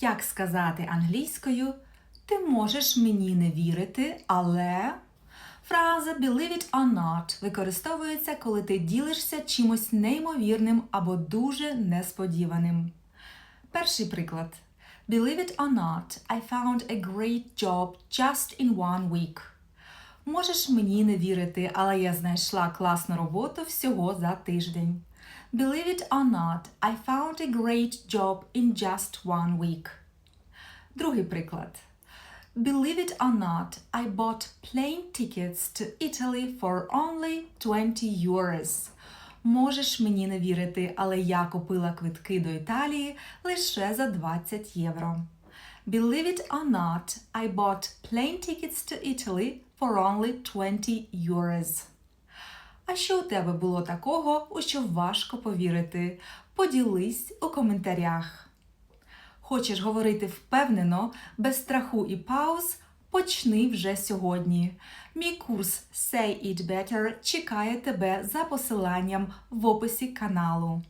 Як сказати англійською Ти можеш мені не вірити, але фраза believe it or not використовується, коли ти ділишся чимось неймовірним або дуже несподіваним. Перший приклад. Believe it or not, I found a great job just in one week. Можеш мені не вірити, але я знайшла класну роботу всього за тиждень. Believe it or not, I found a great job in just one week. Другий приклад. Believe it or not, I bought plane tickets to Italy for only 20 euros. Можеш мені не вірити, але я купила квитки до Італії лише за 20 євро. Believe it or not, I bought plane tickets to Italy for only 20 euros. А що у тебе було такого, у що важко повірити? Поділись у коментарях. Хочеш говорити впевнено, без страху і пауз? Почни вже сьогодні. Мій курс Say It Better чекає тебе за посиланням в описі каналу.